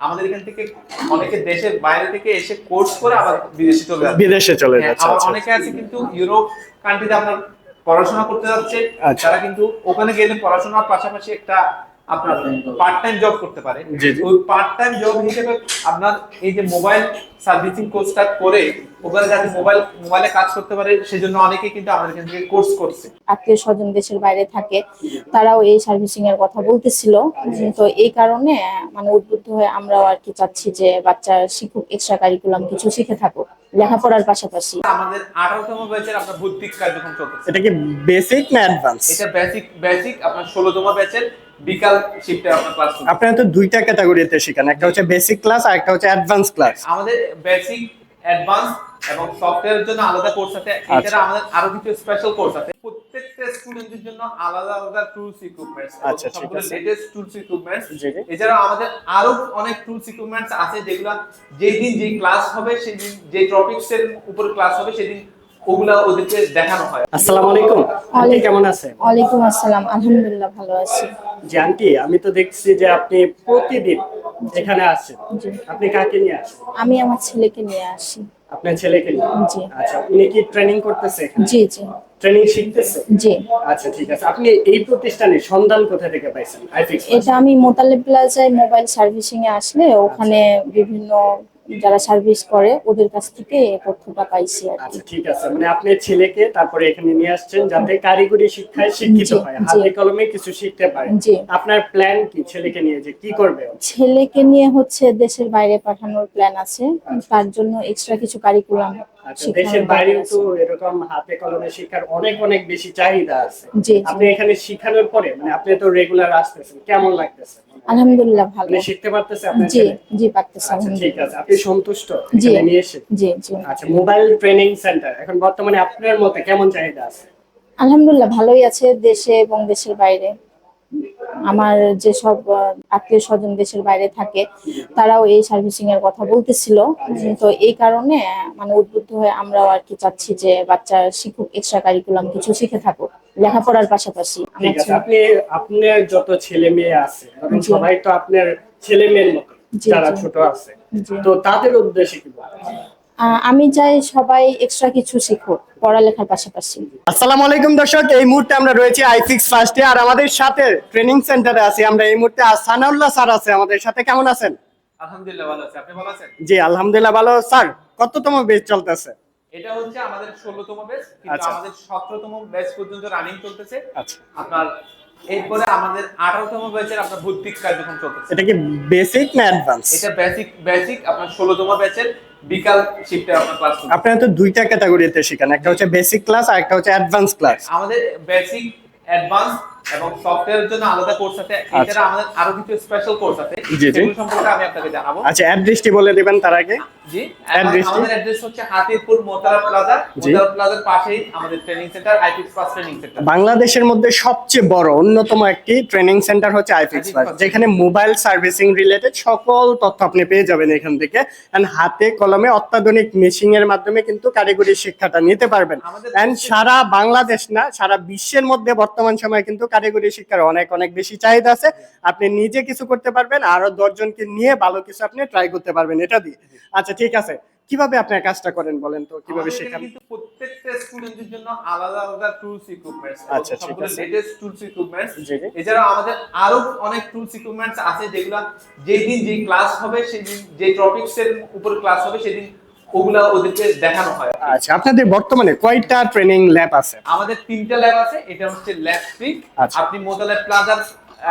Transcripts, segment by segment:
আমাদের এখান থেকে অনেকে দেশের বাইরে থেকে এসে কোর্স করে আবার বিদেশে চলে যাচ্ছে বিদেশে চলে হ্যাঁ, যাচ্ছে আবার আচ্ছা। অনেকে আছে কিন্তু ইউরোপ কান্ট্রিতে আপনার পড়াশোনা করতে যাচ্ছে আচ্ছা। তারা কিন্তু ওখানে গেলে পড়াশোনার পাশাপাশি একটা আপনার পার্ট টাইম জব করতে পারে। ওই পার্ট টাইম জব হিসেবে আপনার এই যে মোবাইল সার্ভিসিং কোর্সটা করে ওখানে যাতে মোবাইল মোবাইলে কাজ করতে পারে সেজন্য অনেকে কিন্তু আমাদের এখান থেকে কোর্স করছে। আত্মীয় স্বজন দেশের বাইরে থাকে তারাও এই সার্ভিসিং এর কথা বলতেছিল। তো এই কারণে মানে উদ্বুদ্ধ হয়ে আমরাও আর কি চাচ্ছি যে বাচ্চা শিখুক এক্সট্রা কারিকুলাম কিছু শিখে থাকুক। লেখাপড়ার পাশাপাশি। আমাদের আঠারোতম ব্যাচের আপনার ভর্তি কার্যক্রম চলতেছে। এটা কি বেসিক না অ্যাডভান্স এটা বেসিক বেসিক আপনার ষোলোতম ব্যাচের বিকাল শিফটে আপনার ক্লাস আপনারা তো দুইটা ক্যাটাগরিতে শেখান একটা হচ্ছে বেসিক ক্লাস আর একটা হচ্ছে অ্যাডভান্স ক্লাস আমাদের বেসিক অ্যাডভান্স এবং সফটওয়্যারের জন্য আলাদা কোর্স আছে। আচ্ছা। এছাড়া আমাদের আরও কিছু স্পেশাল কোর্স আছে। প্রত্যেকটা স্টুডেন্টের জন্য আলাদা আলাদা টুলস ইকুইপমেন্টস আচ্ছা, ঠিক আছে। Latest tools equipments. এছাড়া আমাদের আরও অনেক টুলস ইকুইপমেন্টস আছে যেগুলো যেই দিন যেই ক্লাস হবে সেই দিন যে টপিকস এর উপর ক্লাস হবে সেদিন ওগুলা ওদেরকে দেখানো হয়। আসসালামু আলাইকুম। আন্টি কেমন আছেন? ওয়ালাইকুম আসসালাম। আলহামদুলিল্লাহ ভালো আছি। জি আন্টি আমি তো দেখছি যে আপনি প্রতিদিন এখানে আসছেন আপনি কাকে নিয়ে আসেন? আমি আমার ছেলেকে নিয়ে আসি। আপনার ছেলেকে নিয়ে? জি। আচ্ছা উনি কি ট্রেনিং করতেছে জি জি। ট্রেনিং শিখতেছে? জি। আচ্ছা ঠিক আছে। আপনি এই প্রতিষ্ঠানে সন্ধান কোথা থেকে পাইছেন? আইফিক্স এটা আমি মোতালেব প্লাজায় মোবাইল সার্ভিসিং এ আসলে ওখানে বিভিন্ন যারা সার্ভিস করে ওদের কাছ থেকে তথ্যটা পাইছি আর কি। আচ্ছা ঠিক আছে। মানে আপনি ছেলেকে তারপরে এখানে নিয়ে আসছেন যাতে কারিগরি শিক্ষায় শিক্ষিত হয়। হাতে কলমে কিছু শিখতে পারে। আপনার প্ল্যান কি ছেলেকে নিয়ে যে কি করবে ছেলেকে নিয়ে হচ্ছে দেশের বাইরে পাঠানোর প্ল্যান আছে। তার জন্য এক্সট্রা কিছু কারিকুলাম দেশের বাইরেও তো এরকম হাতে কলমে শিক্ষার অনেক অনেক বেশি চাহিদা আছে। আপনি এখানে শিখানোর পরে মানে আপনি তো রেগুলার আসতেছেন কেমন লাগতেছে? আলহামদুলিল্লাহ ভালো। আপনি শিখতে পারতেছে আপনার জি জি পারতেছে আচ্ছা ঠিক আছে আপনি সন্তুষ্ট জি এখানে নিয়ে এসে? জি জি। আচ্ছা মোবাইল ট্রেনিং সেন্টার এখন বর্তমানে আপনার মতে কেমন চাহিদা আছে? আলহামদুলিল্লাহ ভালোই আছে দেশে এবং দেশের বাইরে। আমার যেসব আত্মীয় স্বজন দেশের বাইরে থাকে তারাও এই সার্ভিসিং এর কথা বলতেছিল। তো এই কারণে মানে উদ্বুদ্ধ হয়ে আমরাও আর কি চাচ্ছি যে বাচ্চা শিখুক এক্সট্রা কারিকুলাম কিছু শিখে থাকুক লেখাপড়ার পাশাপাশি। আপনি আপনার যত ছেলে মেয়ে আছে সবাই তো আপনার ছেলে মেয়ের মতো যারা ছোট আছে। তো তাদের উদ্দেশ্যে কি আমি চাই সবাই এক্সট্রা কিছু শিখুক পড়ালেখার পাশাপাশি। আসসালামু আলাইকুম দর্শক এই মুহূর্তে আমরা রয়েছি আইফিক্স ফার্স্টে আর আমাদের সাথে ট্রেনিং সেন্টারে আছি আমরা। এই মুহূর্তে সানাউল্লাহ স্যার আছে আমাদের সাথে। কেমন আছেন? আলহামদুলিল্লাহ ভালো আছে। আপনি ভালো আছেন? জি আলহামদুলিল্লাহ ভালো। স্যার কততম বেচ চলতেছে? এটা হচ্ছে আমাদের ষোলোতম ব্যাচ কিন্তু আচ্ছা। আমাদের সতেরোতম ব্যাচ পর্যন্ত রানিং চলতেছে। আচ্ছা। আপনার এরপরে আমাদের আঠারোতম ব্যাচের আপনার ভর্তি কার্যক্রম চলতেছে। এটা কি বেসিক না অ্যাডভান্স এটা বেসিক বেসিক আপনার ষোলোতম ব্যাচের বিকাল শিফটে আপনার ক্লাস আপনারা তো দুইটা ক্যাটাগরিতে শেখান একটা হচ্ছে বেসিক ক্লাস আর একটা হচ্ছে অ্যাডভান্স ক্লাস আমাদের বেসিক অ্যাডভান্স এবং সফটওয়্যারের জন্য আলাদা কোর্স আছে। এছাড়া আমাদের আরও কিছু স্পেশাল কোর্স আছে। সেগুলো সম্পর্কে আমি আপনাকে জানাব। আচ্ছা অ্যাড্রেসটি বলে দিবেন তার আগে। জি আমাদের অ্যাড্রেস হচ্ছে হাতিরপুর মোতারা প্লাজা। মোতারা প্লাজার পাশেই আমাদের ট্রেনিং সেন্টার আইপিএক্স পাস ট্রেনিং সেন্টার বাংলাদেশের মধ্যে সবচেয়ে বড় অন্যতম একটি ট্রেনিং সেন্টার হচ্ছে আইফিক্স iFix যেখানে মোবাইল সার্ভিসিং রিলেটেড সকল তথ্য আপনি পেয়ে যাবেন এখান থেকে। এন্ড হাতে কলমে অত্যাধুনিক মেশিং এর মাধ্যমে কিন্তু কারিগরি শিক্ষাটা নিতে পারবেন। এন্ড সারা বাংলাদেশ না সারা বিশ্বের মধ্যে বর্তমান সময়ে কিন্তু কারিগরি শিক্ষার অনেক অনেক বেশি চাহিদা আছে। আপনি নিজে কিছু করতে পারবেন আরও দশজনকে নিয়ে ভালো কিছু আপনি ট্রাই করতে পারবেন এটা দিয়ে। আচ্ছা ঠিক আছে। কীভাবে আপনার কাজটা করেন বলেন তো? কীভাবে শেখান? কিন্তু প্রত্যেকটা স্টুডেন্টের জন্য আলাদা আলাদা টুলস ইকুইপমেন্টস আচ্ছা, ঠিক আছে। Latest tools equipments. এছাড়া আমাদের আরও অনেক টুলস ইকুইপমেন্টস আছে যেগুলো যেই দিন যেই ক্লাস হবে সেদিন যে টপিকস এর উপর ক্লাস হবে সেদিন ওগুলা ওদেরকে দেখানো হয় আচ্ছা আপনাদের বর্তমানে কয়টা ট্রেনিং ল্যাব আছে? আমাদের তিনটা ল্যাব আছে এটা হচ্ছে ল্যাব আচ্ছা। আপনি মোতালেব প্লাজার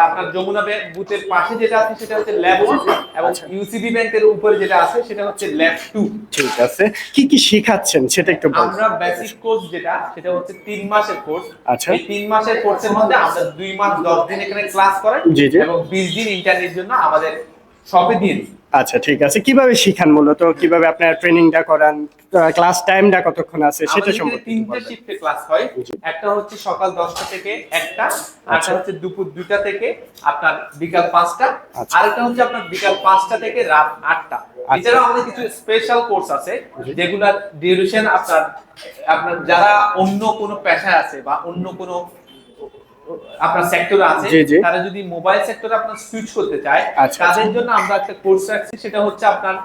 আপনার যমুনা বুথের পাশে যেটা আছে সেটা হচ্ছে ল্যাব ওয়ান এবং আচ্ছা। ইউসিবি ব্যাংকের উপরে যেটা আছে সেটা হচ্ছে ল্যাব টু ঠিক আছে। কি কি শিখাচ্ছেন সেটা একটু বলুন। আমরা বেসিক কোর্স যেটা সেটা হচ্ছে তিন মাসের কোর্স আচ্ছা। এই তিন মাসের কোর্সের মধ্যে আমরা দুই মাস দশ দিন এখানে ক্লাস করাই। এবং বিশ দিন ইন্টারনেট জন্য আমাদের সবে দিয়ে দিই। আচ্ছা ঠিক আছে কীভাবে শিখান মূলত কীভাবে আপনারা ট্রেনিংটা করান ক্লাস টাইমটা কতক্ষণ আছে সেটা সম্পর্কে একটু তিনটে। শিফটে ক্লাস হয় একটা হচ্ছে সকাল দশটা থেকে একটা আচ্ছা। আরেকটা হচ্ছে দুপুর দুইটা থেকে আপনার বিকাল পাঁচটা আচ্ছা। আরেকটা হচ্ছে আপনার বিকাল পাঁচটা থেকে রাত আটটা এছাড়াও আমাদের কিছু স্পেশাল কোর্স আছে। যেগুলার ডিউরেশন আপনার আপনার যারা অন্য কোনো পেশায় আছে বা অন্য কোনো আপনার সেক্টরে আছে। তারা যদি মোবাইল সেক্টরে আপনার সুইচ করতে চায় আচ্ছা, তাদের জন্য আমরা একটা কোর্স রাখছি সেটা হচ্ছে আপনার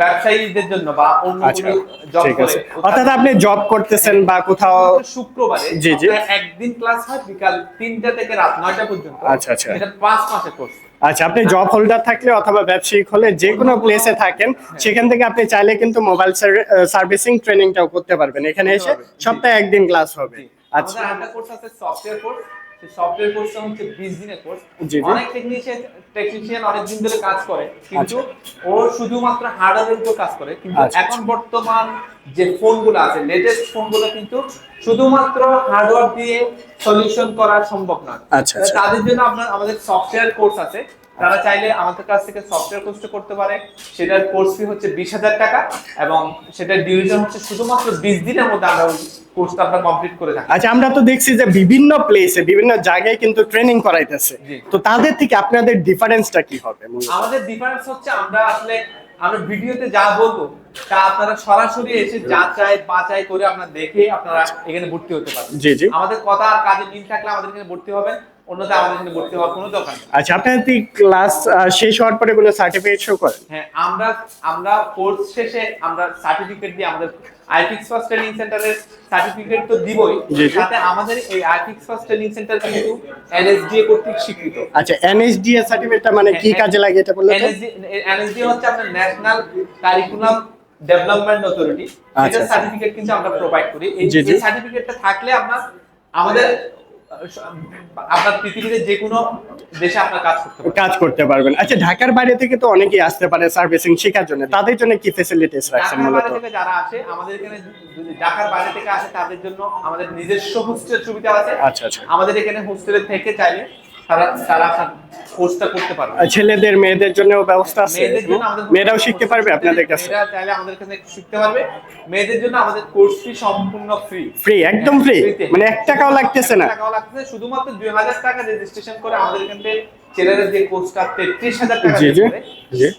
ব্যবসায়ীদের জন্য বা অন্য আচ্ছা কোনো জব করে। অর্থাৎ আপনি জব করতেছেন বা কোথাও শুক্রবারে জি, জি। একদিন ক্লাস হয় বিকাল তিনটা থেকে রাত নয়টা পর্যন্ত। আচ্ছা, আচ্ছা। এটা পাঁচ মাসের কোর্স আচ্ছা আপনি জব হোল্ডার থাকলে অথবা ব্যবসায়িক হলে যে কোনো প্লেসে থাকেন সেখান থেকে আপনি চাইলে কিন্তু মোবাইল সার্ভিসিং ট্রেনিংটাও করতে পারবেন। এখানে এসে সপ্তাহে একদিন ক্লাস হবে। আচ্ছা। আমাদের কোর্স আছে সফটওয়্যার কোর্স সেই সফটওয়্যার কোর্সটা হচ্ছে 20 দিনের কোর্স। অনেক টেকনিশিয়ান টেকনিশিয়ান অনেক দিন ধরে কাজ করে কিন্তু আচ্ছা। ও শুধুমাত্র হার্ডওয়্যারের উপর কাজ করে কিন্তু আচ্ছা, এখন বর্তমান যে ফোনগুলো আছে লেটেস্ট ফোনগুলো কিন্তু শুধুমাত্র হার্ডওয়্যার দিয়ে সলিউশন করা সম্ভব নয়। আচ্ছা। তাদের জন্য আপনার আমাদের সফটওয়্যার কোর্স আছে। তারা চাইলে আমাদের কাছ থেকে সফটওয়্যার কোর্সটা করতে পারে। সেটার কোর্স ফি হচ্ছে বিশ হাজার টাকা এবং সেটার ডিউরেশন হচ্ছে শুধুমাত্র বিশ দিনের মধ্যে আমরা কোর্সটা আপনারা কমপ্লিট করে থাকেন। আচ্ছা আমরা তো দেখছি যে বিভিন্ন প্লেসে বিভিন্ন জায়গায় কিন্তু ট্রেনিং করাইতেছে। তো তাদের থেকে আপনাদের ডিফারেন্সটা কি হবে আমাদের ডিফারেন্স হচ্ছে আমরা আসলে আমরা ভিডিওতে যা বলব তা আপনারা সরাসরি এসে যা চাই বা চাই করে আপনারা দেখে আপনারা এখানে ভর্তি হতে পারেন জি জি। আমাদের কথা আর কাজে মিল থাকলে আমাদের এখানে ভর্তি হবেন। অন্যথা আমাদের এখানে ভর্তি হওয়ার কোনো দরকার নেই আচ্ছা আপনাদের কি ক্লাস শেষ হওয়ার পরে কোনো সার্টিফিকেট শো করেন হ্যাঁ আমরা আমরা কোর্স শেষে আমরা সার্টিফিকেট দিয়ে আমাদের আইফিক্স ফার্স্ট ট্রেনিং সেন্টারের সার্টিফিকেট তো দিবই। সাথে আমাদের এই আইফিক্স ফার্স্ট ট্রেনিং সেন্টার কিন্তু এনএসডিএ কর্তৃক স্বীকৃত আচ্ছা এনএসডিএ সার্টিফিকেটটা মানে কি হ্যাঁ, কাজে লাগে এটা বললে তো? এনএসডি এনএসডি হচ্ছে আপনার ন্যাশনাল কারিকুলাম ডেভেলপমেন্ট অথরিটি আচ্ছা, এটা আচ্ছা। সার্টিফিকেট কিন্তু আমরা প্রোভাইড করি এই। সার্টিফিকেটটা থাকলে আপনার আমাদের আপনার পৃথিবীতে যে কোনো দেশে আপনার কাজ করতে পারবেন। কাজ করতে পারবেন। আচ্ছা ঢাকার বাইরে থেকে তো অনেকেই আসতে পারে সার্ভিসিং শেখার জন্য। তাদের জন্য কি ফ্যাসিলিটিস রাখছেন মূলত? থেকে যারা আসে আমাদের এখানে ঢাকার বাইরে থেকে আসে তাদের জন্য আমাদের নিজস্ব হোস্টেল সুবিধা আছে। আচ্ছা আচ্ছা। আমাদের এখানে হোস্টেলে থেকে চাইলে তারা তারা কোর্সটা করতে পারবে। ছেলেদের মেয়েদের জন্য ব্যবস্থা আছে। মেয়েরাও শিখতে পারবে আপনাদের কাছে? মেয়েরা চাইলে আমাদের কাছে শিখতে পারবে। মেয়েদের জন্য আমাদের কোর্স ফি সম্পূর্ণ ফ্রি। ফ্রি একদম ফ্রি? মানে এক টাকাও লাগতেছে না। টাকাও লাগতেছে। শুধুমাত্র দুই হাজার টাকা রেজিস্ট্রেশন করে আমাদের এখান থেকে ছেলেরা যে কোর্সটা তেত্রিশ হাজার টাকা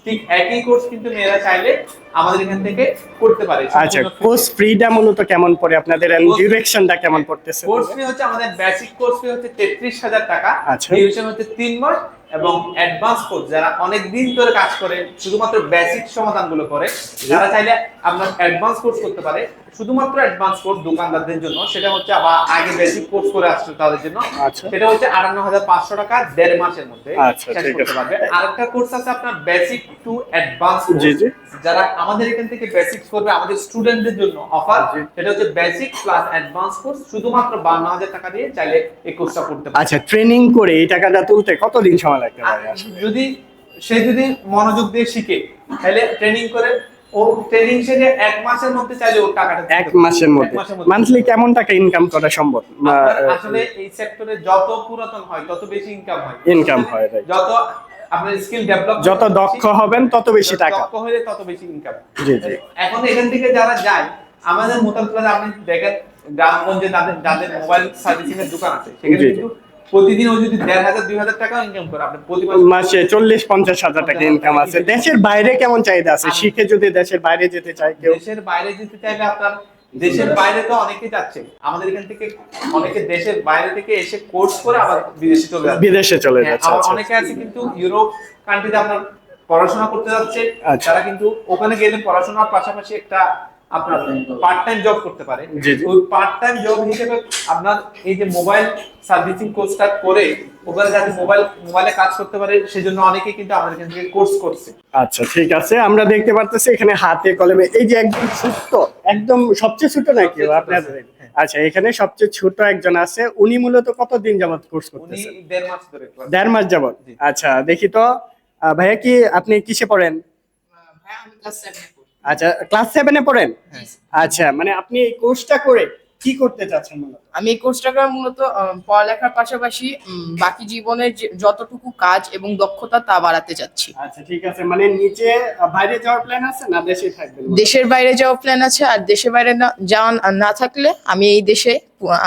ঠিক একই কোর্স কিন্তু মেয়েরা চাইলে আমাদের এখান থেকে করতে পারে। আচ্ছা কোর্স ফ্রিটা মূলত কেমন পড়ে আপনাদের ডিরেকশনটা কেমন পড়তেছে? কোর্স ফি হচ্ছে আমাদের বেসিক কোর্স ফি হচ্ছে তেত্রিশ হাজার টাকা আচ্ছা। ডিউরেশন হচ্ছে তিন মাস এবং অ্যাডভান্স কোর্স যারা অনেক দিন ধরে কাজ করে শুধুমাত্র বেসিক সমাধানগুলো করে তারা চাইলে আপনার অ্যাডভান্স কোর্স করতে পারে শুধুমাত্র অ্যাডভান্স কোর্স দোকানদারদের জন্য সেটা হচ্ছে আবার আগে বেসিক কোর্স করে আসছে তাদের জন্য আচ্ছা। সেটা হচ্ছে আটান্ন হাজার পাঁচশো টাকা দেড় মাসের মধ্যে আচ্ছা, শেষ করতে। পারবে আরেকটা কোর্স আছে আপনার বেসিক টু অ্যাডভান্স। যারা আমাদের এখান থেকে বেসিক করবে আমাদের স্টুডেন্টদের জন্য অফার সেটা হচ্ছে বেসিক প্লাস অ্যাডভান্স কোর্স শুধুমাত্র বান্ন হাজার টাকা দিয়ে চাইলে এই কোর্সটা করতে পারে আচ্ছা ট্রেনিং করে এই টাকাটা তুলতে কতদিন সময় যদি সে যদি মনোযোগ দিয়ে শিখে তাহলে ট্রেনিং করে ও ট্রেনিং শেষে এক মাসের মধ্যে চাইলে ওর টাকাটা এক মাসের মধ্যে। মান্থলি কেমন টাকা ইনকাম করা সম্ভব? আসলে এই সেক্টরে যত পুরাতন হয় তত বেশি ইনকাম হয়। Income হয়, যত আপনার স্কিল ডেভেলপ যত দক্ষ হবেন তত বেশি টাকা। দক্ষ হলে তত বেশি ইনকাম জি জি। এখন এখান থেকে যারা যায় আমাদের মোতালপুরে আপনি দেখেন গ্রামগঞ্জে যাদের যাদের মোবাইল সার্ভিসিং এর দোকান আছে। সেখানে। কিন্তু প্রতিদিন ও যদি দেড় হাজার দুই হাজার টাকা ইনকাম করে আপনি প্রতি মাসে চল্লিশ পঞ্চাশ হাজার টাকা ইনকাম আছে। দেশের বাইরে কেমন চাহিদা আছে? শিখে যদি দেশের বাইরে যেতে চায় কেউ। দেশের বাইরে যেতে চাইলে আপনার দেশের বাইরে তো অনেকে যাচ্ছে। আমাদের এখান থেকে অনেকে দেশের বাইরে থেকে এসে কোর্স করে আবার বিদেশে চলে যাচ্ছে। বিদেশে চলে হ্যাঁ, যাচ্ছে আবার আচ্ছা। অনেকে আছে কিন্তু ইউরোপ কান্ট্রিতে আপনার পড়াশোনা করতে যাচ্ছে। আচ্ছা। তারা কিন্তু ওখানে গেলে পড়াশোনার পাশাপাশি একটা আপনার পার্ট টাইম জব করতে পারে। ওই পার্ট টাইম জব হিসেবে আপনার এই যে মোবাইল সার্ভিসিং কোর্সটা করে ওখানে যাতে মোবাইল মোবাইলে কাজ করতে পারে সেজন্য অনেকে কিন্তু আমাদের এখান থেকে কোর্স করছে। আচ্ছা ঠিক আছে। আমরা দেখতে পারতেছি এখানে হাতে কলমে। এই যে একদম ছোট্ট একদম সবচেয়ে ছোট নাকি আপনার? হ্যাঁ। আচ্ছা এখানে সবচেয়ে ছোট একজন আছে। উনি মূলত কতদিন যাবত কোর্স উনি করতেছেন দেড় মাস ধরে দেড় মাস যাবত আচ্ছা দেখি তো। ভাইয়া কি আপনি কিসে পড়েন? আচ্ছা ক্লাস সেভেনে পড়েন? আচ্ছা মানে আপনি এই কোর্সটা করে কি করতে চাচ্ছেন মূলত আমি এই কোর্সটাকে মূলত পড়ালেখার পাশাপাশি বাকি জীবনের যতটুকু কাজ এবং দক্ষতা তা বাড়াতে চাচ্ছি। আচ্ছা ঠিক আছে। মানে নিচে বাইরে যাওয়ার প্ল্যান আছে না দেশে থাকবেন? দেশের বাইরে যাওয়ার প্ল্যান আছে আর দেশের বাইরে না যাওয়া না থাকলে আমি এই দেশে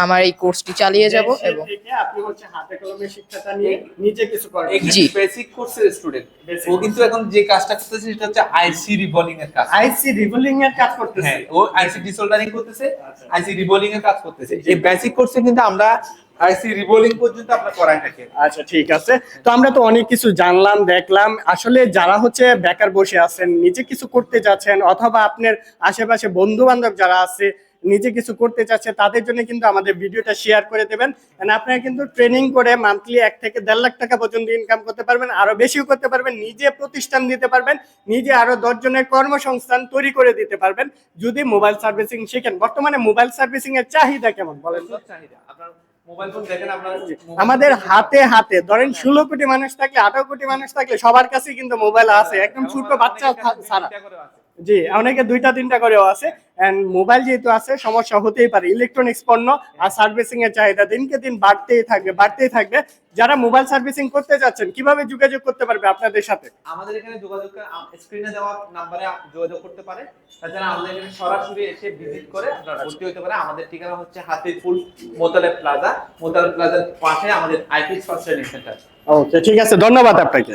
আমার এই কোর্সটি চালিয়ে যাব এবং আপনি হচ্ছে হাতে কলমে শিক্ষাটা নিয়ে নিজে কিছু করবেন জি। বেসিক কোর্সের স্টুডেন্ট ও কিন্তু এখন যে কাজটা করতেছে সেটা হচ্ছে আইসি রিবলিং এর কাজ। আইসি রিভলিং এর কাজ করতেছে। হ্যাঁ ও আইসি ডিসোল্ডারিং করতেছে আচ্ছা। আইসি রিবলিং এর কাজ করতেছে। এই বেসিক কোর্সে কিন্তু আমরা আইসি রিবোলিং পর্যন্ত আপনারা করাই থাকে। আচ্ছা ঠিক আছে। তো আমরা তো অনেক কিছু জানলাম, দেখলাম। আসলে যারা হচ্ছে বেকার বসে আছেন, নিজে কিছু করতে যাচ্ছেন, অথবা আপনার আশেপাশে বন্ধু বান্ধব যারা আছে নিজে কিছু করতে চাচ্ছে তাদের জন্য কিন্তু আমাদের ভিডিওটা শেয়ার করে দেবেন। আপনারা কিন্তু ট্রেনিং করে মান্থলি এক থেকে দেড় লাখ টাকা পর্যন্ত ইনকাম করতে পারবেন আরও বেশিও করতে পারবেন নিজে প্রতিষ্ঠান দিতে পারবেন নিজে আরও দশ জনের কর্মসংস্থান তৈরি করে দিতে পারবেন। যদি মোবাইল সার্ভিসিং শেখেন বর্তমানে মোবাইল সার্ভিসিং এর চাহিদা কেমন বলেন? চাহিদা আপনার আমাদের হাতে হাতে ধরেন ষোলো কোটি মানুষ থাকলে আঠারো কোটি মানুষ থাকলে সবার কাছে কিন্তু মোবাইল আছে একদম ছোট বাচ্চা ছাড়া। জি অনেকে দুইটা তিনটা করেও আছে। এন্ড মোবাইল যেহেতু আছে সমস্যা হতেই পারে। ইলেকট্রনিক্স পণ্য আর সার্ভিসিং এর চাহিদা দিনকে দিন বাড়তেই থাকবে বাড়তেই থাকবে। যারা মোবাইল সার্ভিসিং করতে যাচ্ছেন কীভাবে যোগাযোগ করতে পারবে আপনাদের সাথে? আমাদের এখানে যোগাযোগ স্ক্রিনে দেওয়া নাম্বারে যোগাযোগ করতে পারে। তাছাড়া আমাদের এখানে সরাসরি এসে ভিজিট করে ভর্তি হতে পারে। আমাদের ঠিকানা হচ্ছে হাতিরপুল মোতালে প্লাজা মোতালে প্লাজার পাশে আমাদের IPS first training centre okay ঠিক আছে। ধন্যবাদ আপনাকে।